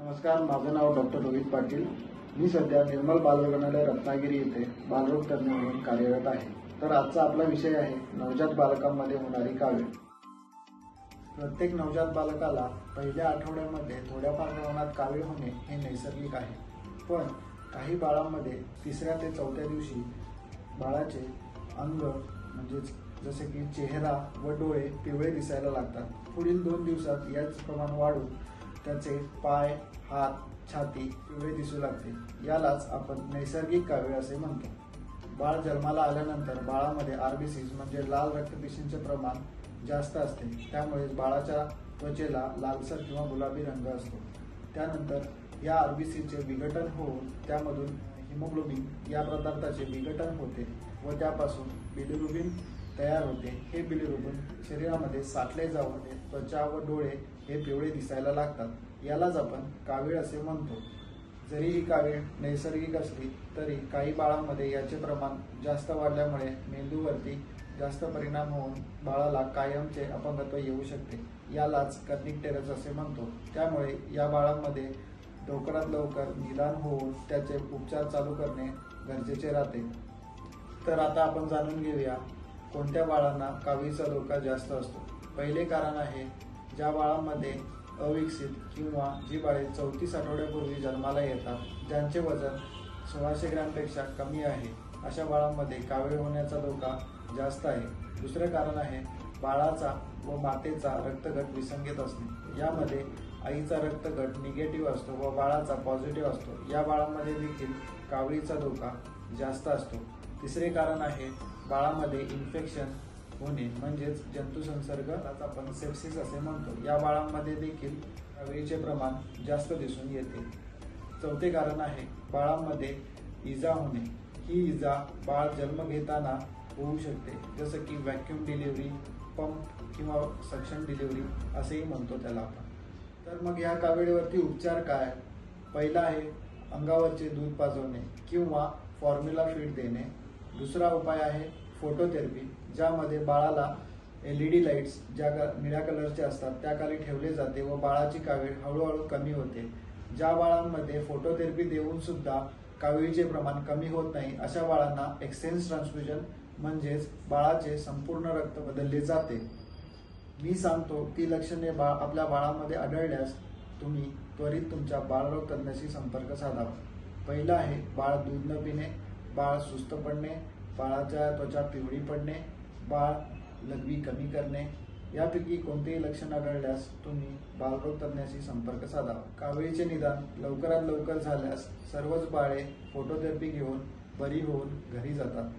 नमस्कार माझं नाव डॉक्टर रोहित पाटील. मी सध्या निर्मल बालरुग्णालय रत्नागिरी येथे बालरोग तज्ज्ञ म्हणून कार्यरत आहे. तर आजचा आपला विषय आहे नवजात बालकांमध्ये होणारी कावे प्रत्येक नवजात बालकाला पहिल्या आठवड्यामध्ये थोड्याफार प्रमाणात कावे होणे हे नैसर्गिक आहे. पण काही बाळांमध्ये तिसऱ्या ते चौथ्या दिवशी बाळाचे अंग म्हणजेच जसे की चेहरा व डोळे पिवळे दिसायला लागतात. पुढील दोन दिवसात याच प्रमाण वाढून त्याचे पाय हात छाती पिवळे दिसू लागते यालाच आपण नैसर्गिक कावीळ असे म्हणतो. बाळ जन्माला आल्यानंतर बाळामध्ये आरबीसीज म्हणजे लाल रक्तपेशींचे प्रमाण जास्त असते. त्यामुळे बाळाच्या त्वचेला लालसर किंवा गुलाबी रंग असतो. त्यानंतर या आरबीसीचे विघटन होऊन त्यामधून हिमोग्लोबिन या पदार्थाचे विघटन होते व त्यापासून बिलिरुबिन तयार होते हे बिलिरुबिन शरीरामध्ये साठले जाऊन त्वचा व डोळे हे पिवळे दिसायला लागतात. यालाच आपण कावीळ असे म्हणतो. जरी ही कावीळ नैसर्गिक असली तरी काही बाळांमध्ये याचे प्रमाण जास्त वाढल्यामुळे मेंदूवरती जास्त परिणाम होऊन बाळाला कायमचे अपंगत्व येऊ शकते. यालाच कर्निक असे म्हणतो. त्यामुळे या बाळांमध्ये लवकरात लवकर निदान होऊन त्याचे उपचार चालू करणे गरजेचे राहते. तर आता आपण जाणून घेऊया कोणत्या बाळांना कावीचा धोका जास्त असतो? पहिले कारण आहे ज्या बाळांमध्ये अविकसित किंवा जी बाळे चौतीस आठवड्यापूर्वी जन्माला येतात ज्यांचे वजन सोळाशे ग्रॅमपेक्षा कमी आहे अशा बाळांमध्ये कावीळ होण्याचा धोका जास्त आहे. दुसरे कारण आहे बाळाचा व मातेचा रक्तगट विसंगत असणे. यामध्ये आईचा रक्तगट निगेटिव्ह असतो व बाळाचा पॉझिटिव्ह असतो. या बाळांमध्ये देखील कावळीचा धोका जास्त असतो. तिसरे कारण आहे बाळामध्ये इन्फेक्शन होणे म्हणजेच जंतू संसर्ग आपण सेप्सिस असे म्हणतो. या बाळांमध्ये देखील कावीळीचे प्रमाण जास्त दिसून येते. चौथे कारण आहे बाळांमध्ये इजा होणे. ही इजा बाळ जन्म घेताना होऊ शकते. जसं की व्हॅक्यूम डिलिव्हरी पंप किंवा सक्शन डिलिव्हरी असेही म्हणतो त्याला आपण. तर मग या कावेळीवरती उपचार काय? पहिला आहे अंगावरचे दूध पाजवणे किंवा फॉर्म्युला फीड देणे. दुसरा उपाय आहे फोटोथेरपी ज्यामध्ये बाळाला एल ई डी लाईट्स ज्या क- निळ्या कलरचे असतात त्या खाली ठेवले जाते व बाळाची कावीळ हळूहळू कमी होते. ज्या बाळांमध्ये फोटोथेरपी देऊन सुद्धा कावीळीचे प्रमाण कमी होत नाही अशा बाळांना एक्सचेंज ट्रान्सफ्युजन म्हणजेच बाळाचे संपूर्ण रक्त बदलले जाते. मी सांगतो ती लक्षणे बाळ आपल्या बाळामध्ये आढळल्यास तुम्ही त्वरित तुमच्या बाळरोग तज्ज्ञाशी संपर्क साधावा पहिलं आहे बाळ दूध न पिणे. बाळ सुस्त पडणे बाळाच्या त्वचा पिवळी पडणे बाळ लघवी कमी करणे यापैकी कोणतेही लक्षण आढळल्यास तुम्ही बालरोग तज्ज्ञाशी संपर्क साधावा कावळीचे निदान लवकरात लवकर झाल्यास सर्वच बाळे फोटोथेरपी घेऊन बरी होऊन घरी जातात.